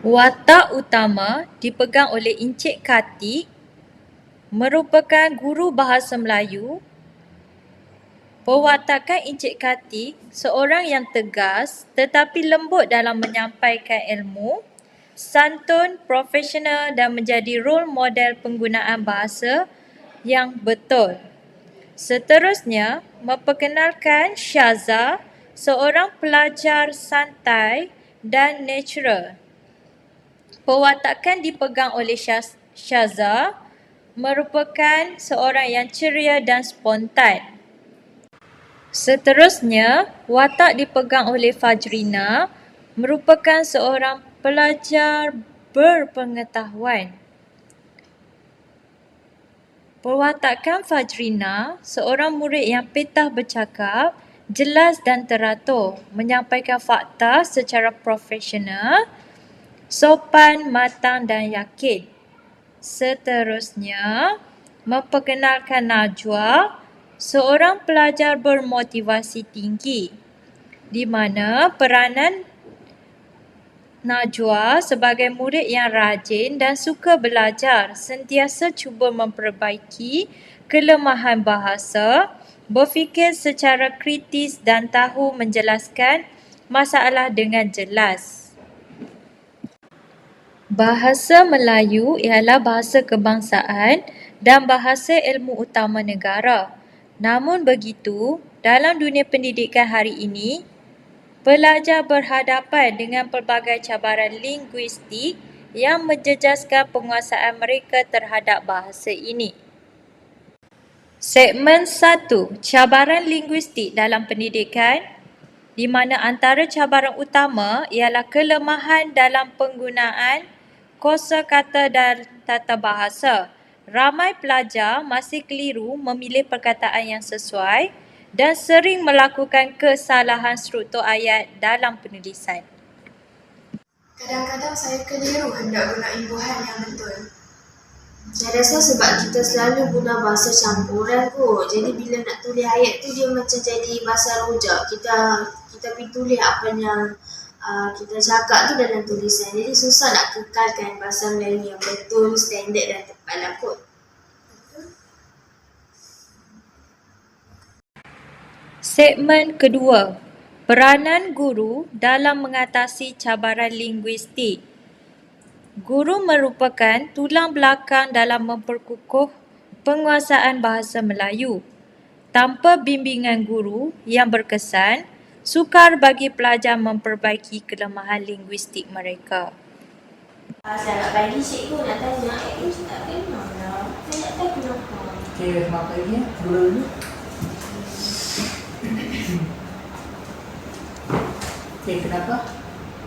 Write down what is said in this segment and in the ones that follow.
Watak utama dipegang oleh Encik Kartik merupakan guru bahasa Melayu. Pewatakan Encik Kartik seorang yang tegas tetapi lembut dalam menyampaikan ilmu, santun, profesional dan menjadi role model penggunaan bahasa yang betul. Seterusnya, memperkenalkan Syaza, seorang pelajar santai dan natural. Pewatakan dipegang oleh Syaz- Syaza merupakan seorang yang ceria dan spontan. Seterusnya, watak dipegang oleh Fajrina merupakan seorang pelajar berpengetahuan. Pewatakan Fajrina, seorang murid yang petah bercakap, jelas dan teratur, menyampaikan fakta secara profesional, sopan, matang dan yakin. Seterusnya, memperkenalkan Najwa, seorang pelajar bermotivasi tinggi, di mana peranan Najwa sebagai murid yang rajin dan suka belajar, sentiasa cuba memperbaiki kelemahan bahasa, berfikir secara kritis dan tahu menjelaskan masalah dengan jelas. Bahasa Melayu ialah bahasa kebangsaan dan bahasa ilmu utama negara. Namun begitu, dalam dunia pendidikan hari ini, pelajar berhadapan dengan pelbagai cabaran linguistik yang menjejaskan penguasaan mereka terhadap bahasa ini. Segmen 1. Cabaran linguistik dalam pendidikan di mana antara cabaran utama ialah kelemahan dalam penggunaan kosa kata dan tata bahasa. Ramai pelajar masih keliru memilih perkataan yang sesuai dan sering melakukan kesalahan struktur ayat dalam penulisan. Kadang-kadang saya keliru hendak guna imbuhan yang betul. Saya rasa sebab kita selalu guna bahasa campuran kot. Jadi bila nak tulis ayat tu dia macam jadi bahasa rojak. Kita kita pergi tulis apa yang uh, kita cakap tu dalam tulisan. Jadi susah nak kekalkan bahasa Melayu yang betul, standard dan tepat lah kot. Segmen kedua, peranan guru dalam mengatasi cabaran linguistik. Guru merupakan tulang belakang dalam memperkukuh penguasaan bahasa Melayu. Tanpa bimbingan guru yang berkesan, sukar bagi pelajar memperbaiki kelemahan linguistik mereka. Uh, saya nak bagi cikgu nak tanya, eh tak kenal lah. Saya nak tahu kenapa. Okey, selamat pagi. Dulu dulu. Okey, kenapa?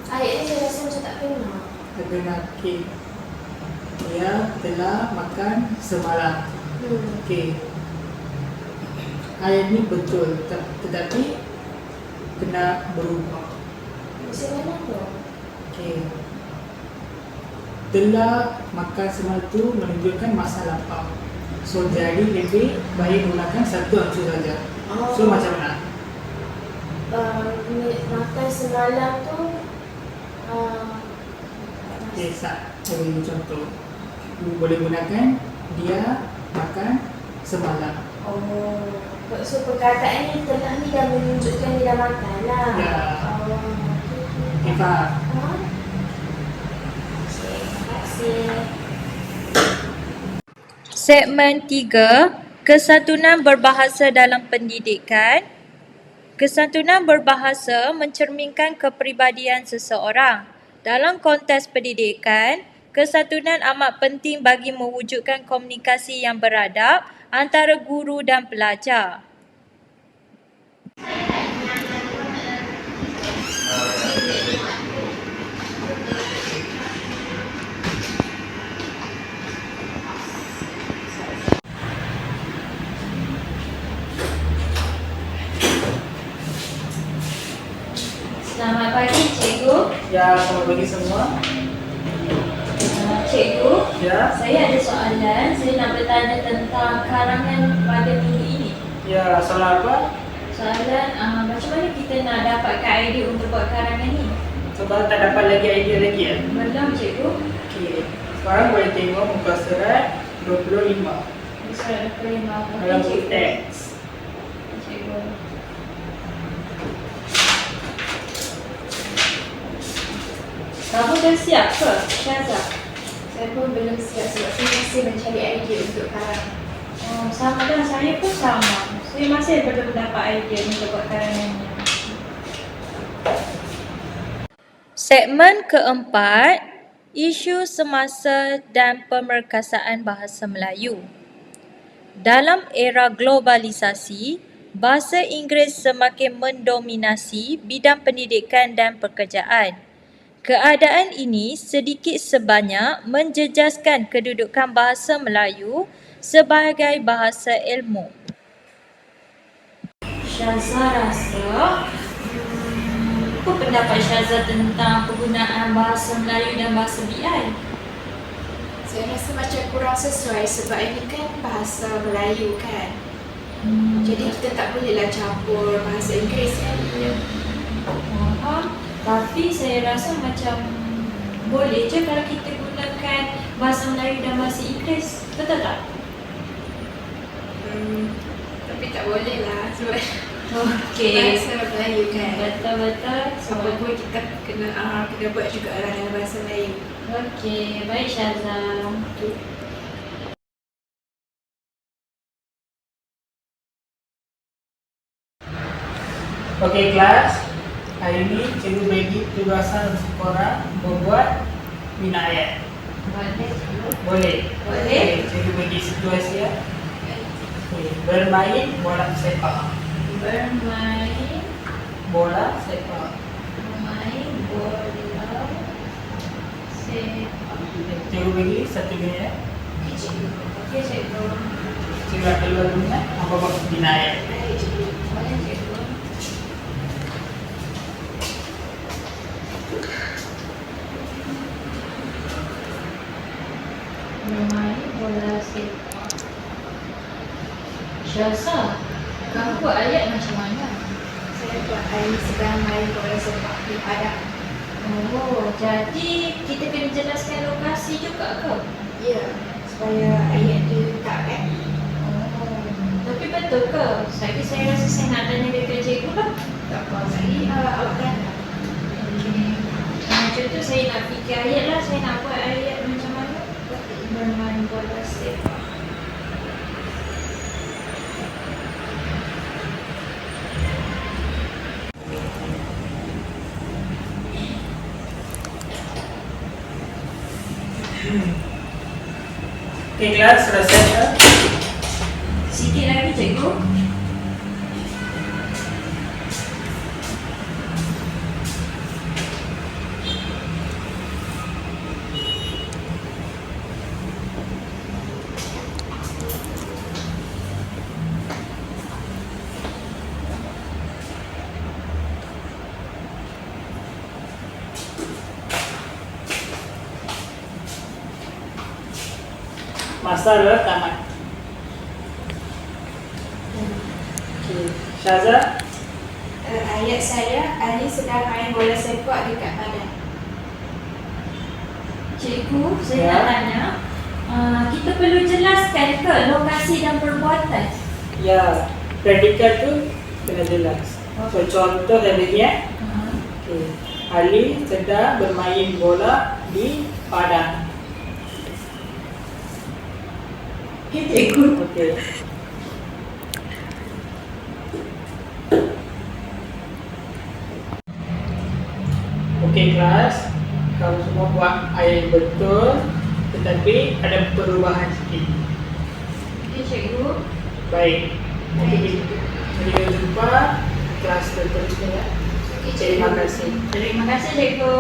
Ayat ni saya rasa macam tak kenal. Terkena okey. Dia telah makan semalam. Hmm. Okey. Ayat ni betul, tet- tetapi kena berubah. Macam mana tu? Okey. Telah makan semalam tu menunjukkan masa lampau. So jadi lebih baik gunakan satu ancu saja. Oh. So macam mana? Uh, makan semalam tu uh, Sat. Saya contoh. Boleh gunakan dia makan semalam. Oh, so perkataan ni telah ni dah menunjukkan dia dah makan lah. Ya. Oh. Okey, faham? Ha? Okey, terima kasih. Segmen 3, kesatunan berbahasa dalam pendidikan. Kesatunan berbahasa mencerminkan kepribadian seseorang. Dalam konteks pendidikan, kesatunan amat penting bagi mewujudkan komunikasi yang beradab antara guru dan pelajar. Selamat pagi cikgu. Ya, selamat pagi semua. Cikgu, Ya, saya ada soalan. Saya nak bertanya tentang karangan pada minggu ini. ya, soal apa? Soalan uh, macam mana kita nak dapatkan idea untuk buat karangan ni? Kalau tak dapat lagi idea lagi ya? Belum cikgu. Okey. Sekarang boleh tengok muka surat 25 Surat 25. dalam buku teks. Cikgu. Kamu dah siap ke, Syazah? Saya pun belum siap sebab saya masih mencari idea untuk karang. Oh, sama dan saya pun sama. Saya masih belum dapat idea untuk buat karangannya. Segmen keempat, isu semasa dan pemerkasaan bahasa Melayu. Dalam era globalisasi, bahasa Inggeris semakin mendominasi bidang pendidikan dan pekerjaan. Keadaan ini sedikit sebanyak menjejaskan kedudukan bahasa Melayu sebagai bahasa ilmu. Syazah rasa apa pendapat Syazah tentang penggunaan bahasa Melayu dan bahasa BI? Saya rasa macam kurang sesuai sebab ini kan bahasa Melayu kan. Hmm, Jadi kita tak bolehlah campur bahasa Inggeris. Tapi saya rasa macam boleh je kalau kita gunakan bahasa Melayu dan bahasa Inggeris. Betul tak? Hmm, tapi tak boleh lah sebab Okey. bahasa Melayu kan. Betul-betul. Apa pun kita kena uh, kena buat juga lah dalam bahasa Melayu. Okey, baik Syazah. Okey kelas. Hari ini cikgu bagi tugasan korang membuat bina ayat. Boleh? Boleh. Okey, cikgu bagi situasi ya. Okey, bermain bola sepak. Bermain, Bola sepak. bermain bola sepak. Cikgu bagi satu minit ya. Okey cikgu. Cikgu akan keluar dulu ya. Apa maksud bina ayat? Boleh cikgu. Bermain bola sepak. Syazah, kamu buat ayat macam mana? Saya buat hari sedang main bola sepak di Padang. Oh, jadi kita kena jelaskan lokasi juga ke? Ya, supaya ayat tu letak kan. Oh, tapi betul ke? Saya saya rasa saya nak tanya dekat cikgu lah. Tak apa, saya uh, awak kan. Okay. Macam tu saya nak fikir ayat lah. Saya nak buat ayat macam mana? Bermain bola sepak. Okey kelas selesai ya. Sikit lagi adalah tamat. Okey, Syazah. Uh, ayat saya, Ali sedang main bola sepak dekat Padang. Cikgu, saya Ya. nak tanya. Uh, kita perlu jelaskan ke lokasi dan perbuatan? Ya, predikat tu kena jelas. So contoh tadi ya. Uh, Okey. Ali sedang bermain bola di padang. Okay. Okey. Okey kelas, kamu semua buat ayat betul tetapi ada perubahan sikit. Okay, cikgu. Baik. Nanti kita kita jumpa kelas seterusnya ya. Okey, Terima kasih. Terima kasih, cikgu.